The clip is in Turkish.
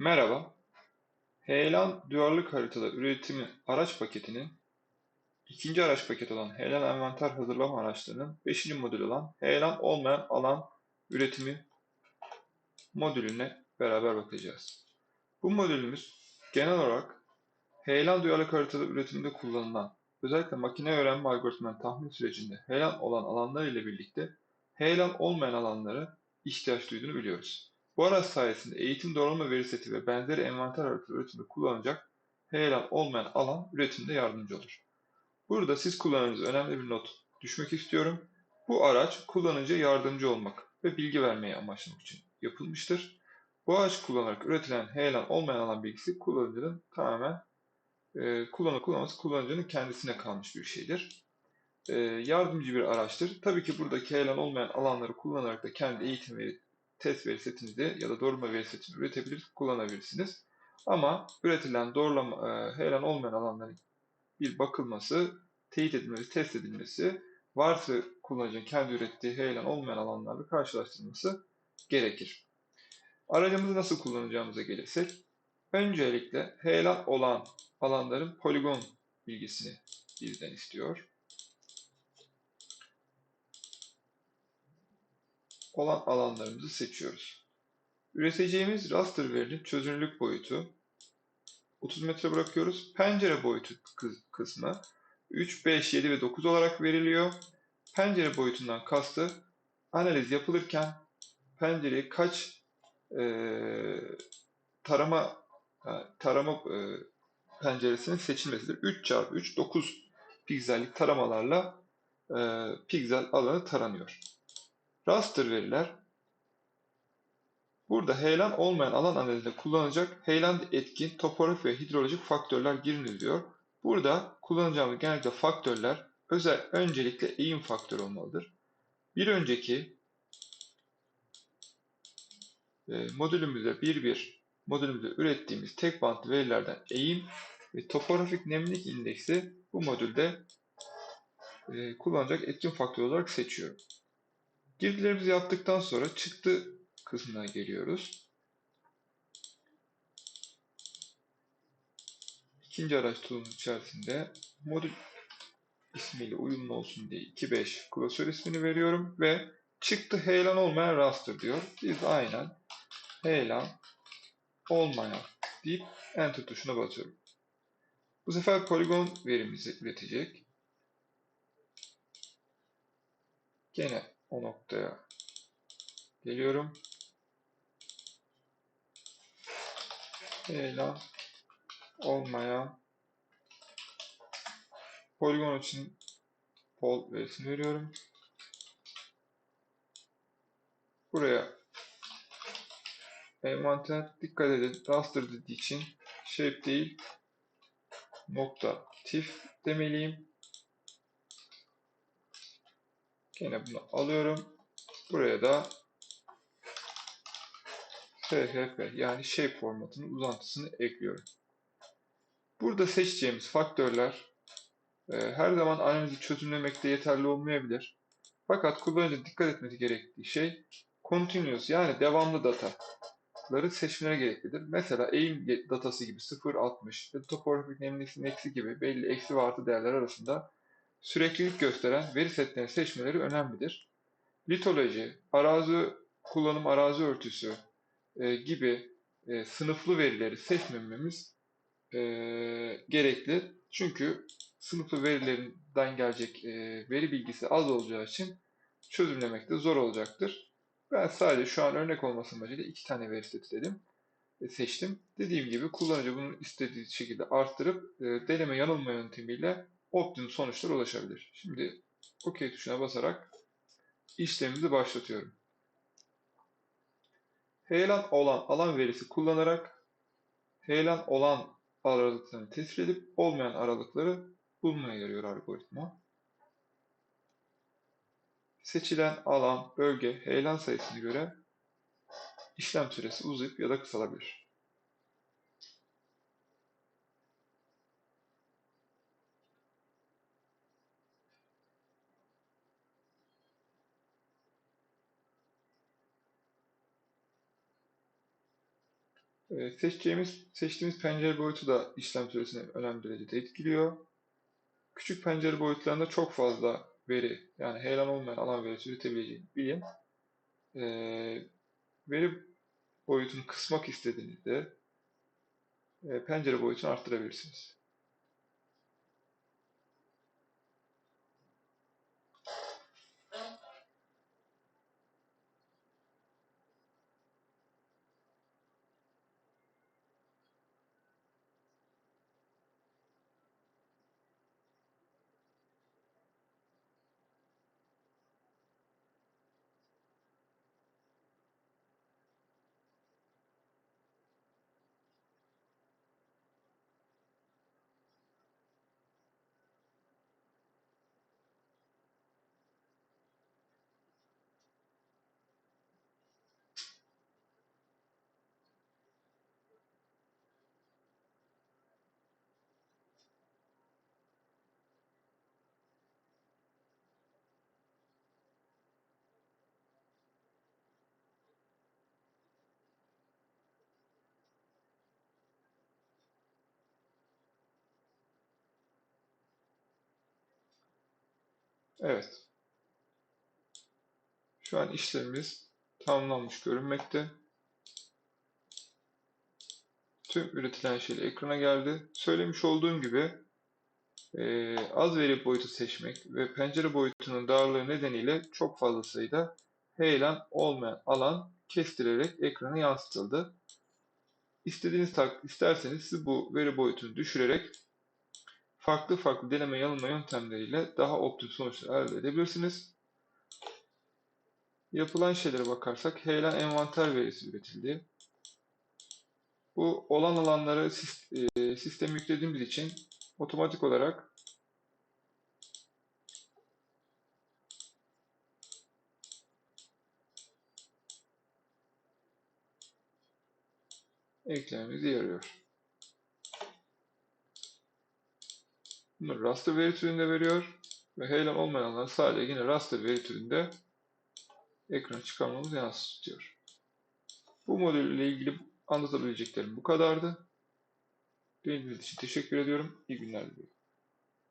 Merhaba, Heyelan Duyarlılık Haritaları Üretimi Araç Paketi'nin ikinci araç paketi olan Heyelan Envanter Hazırlama Araçlarının beşinci modülü olan Heyelan Olmayan Alan Üretimi modülüne beraber bakacağız. Bu modülümüz genel olarak Heyelan Duyarlılık Haritaları üretiminde kullanılan özellikle makine öğrenme algoritmanın tahmin sürecinde heyelan olan alanlar ile birlikte heyelan olmayan alanlara ihtiyaç duyduğunu biliyoruz. Bu araç sayesinde eğitim doğrulama veri seti ve benzeri envanter haritaları üretiminde kullanılacak heyelan olmayan alan üretimde yardımcı olur. Burada siz kullanıcınız önemli bir not düşmek istiyorum. Bu araç kullanıcıya yardımcı olmak ve bilgi vermeyi amaçlamak için yapılmıştır. Bu araç kullanarak üretilen heyelan olmayan alan bilgisi kullanıcının tamamen e, kullanı kullanması kullanıcının kendisine kalmış bir şeydir. E, yardımcı bir araçtır. Tabii ki buradaki heyelan olmayan alanları kullanarak da kendi eğitim veri test veri setinizi ya da doğrulama veri setini üretebilir, kullanabilirsiniz. Ama üretilen doğrulama, e, heyelan olmayan alanların bir bakılması, teyit edilmesi, test edilmesi, varsa kullanıcının kendi ürettiği heyelan olmayan alanlarla karşılaştırılması gerekir. Aracımızı nasıl kullanacağımıza gelirsek, öncelikle heyelan olan alanların poligon bilgisini bizden istiyor. Olan alanlarımızı seçiyoruz. Üreteceğimiz raster verinin çözünürlük boyutu 30 metre bırakıyoruz. Pencere boyutu kısmı 3, 5, 7 ve 9 olarak veriliyor. Pencere boyutundan kastı analiz yapılırken pencereyi kaç e, tarama tarama e, penceresinin seçilmesidir. 3 çarpı 3 9 piksellik taramalarla e, piksel alanı taranıyor. Raster veriler burada heyelan olmayan alan analizinde kullanılacak heyelan etkin topografik ve hidrolojik faktörler girin diyor. Burada kullanacağımız genellikle faktörler özel öncelikle eğim faktörü olmalıdır. Bir önceki e, modülümüzde 1.1 modülümüzde ürettiğimiz tek bantlı verilerden eğim ve topografik nemlilik indeksi bu modülde e, kullanacak etkin faktör olarak seçiyorum. Girdilerimizi yaptıktan sonra çıktı kısmına geliyoruz. İkinci araç tool'un içerisinde modül ismiyle uyumlu olsun diye 2.5 klasör ismini veriyorum ve çıktı heyelan olmayan raster diyor. Biz aynen heyelan olmayan deyip enter tuşuna basıyorum. Bu sefer poligon verimizi üretecek. Gene o noktaya geliyorum. Eylem olmayan poligon için pol verisini veriyorum. Buraya envanter dikkat edin raster dediği için shape değil nokta tif demeliyim. Yine bunu alıyorum. Buraya da FHP yani shape formatının uzantısını ekliyorum. Burada seçeceğimiz faktörler e, her zaman analizi çözümlemekte yeterli olmayabilir. Fakat kullanıcı dikkat etmesi gerektiği şey continuous yani devamlı dataları seçmeleri gereklidir. Mesela eğim datası gibi 0.60 ya da topografik nemlilik eksi gibi belli eksi ve artı değerler arasında süreklilik gösteren veri setlerini seçmeleri önemlidir. Litoloji, arazi kullanım arazi örtüsü e, gibi e, sınıflı verileri seçmememiz e, gerekli. Çünkü sınıflı verilerinden gelecek e, veri bilgisi az olacağı için çözümlemekte zor olacaktır. Ben sadece şu an örnek olması amacıyla iki tane veri seti dedim. E, seçtim. Dediğim gibi kullanıcı bunu istediği şekilde arttırıp e, deneme yanılma yöntemiyle optimum sonuçlara ulaşabilir. Şimdi OK tuşuna basarak işlemimizi başlatıyorum. Heyelan olan alan verisi kullanarak heyelan olan aralıklarını tespit edip olmayan aralıkları bulmaya yarıyor algoritma. Seçilen alan, bölge, heyelan sayısına göre işlem süresi uzayıp ya da kısalabilir. Seçeceğimiz, seçtiğimiz pencere boyutu da işlem süresini önemli derecede etkiliyor. Küçük pencere boyutlarında çok fazla veri, yani heyelan olmayan alan verisi üretebileceğini bilin. Ee, veri boyutunu kısmak istediğinizde e, pencere boyutunu arttırabilirsiniz. Evet. Şu an işlemimiz tamamlanmış görünmekte. Tüm üretilen şeyler ekrana geldi. Söylemiş olduğum gibi e, az veri boyutu seçmek ve pencere boyutunun darlığı nedeniyle çok fazla sayıda heyelan olmayan alan kestirerek ekrana yansıtıldı. İstediğiniz tak isterseniz siz bu veri boyutunu düşürerek farklı farklı deneme yanılma yöntemleriyle daha optim sonuçlar elde edebilirsiniz. Yapılan şeylere bakarsak heyelan envanter verisi üretildi. Bu olan alanları e, sisteme yüklediğimiz için otomatik olarak eklememize yarıyor. Bunu raster veri türünde veriyor ve heyelan olmayanlar sadece yine raster veri türünde ekran çıkarmamız yansıtıyor. Bu modül ile ilgili anlatabileceklerim bu kadardı. Dinlediğiniz için teşekkür ediyorum. İyi günler diliyorum.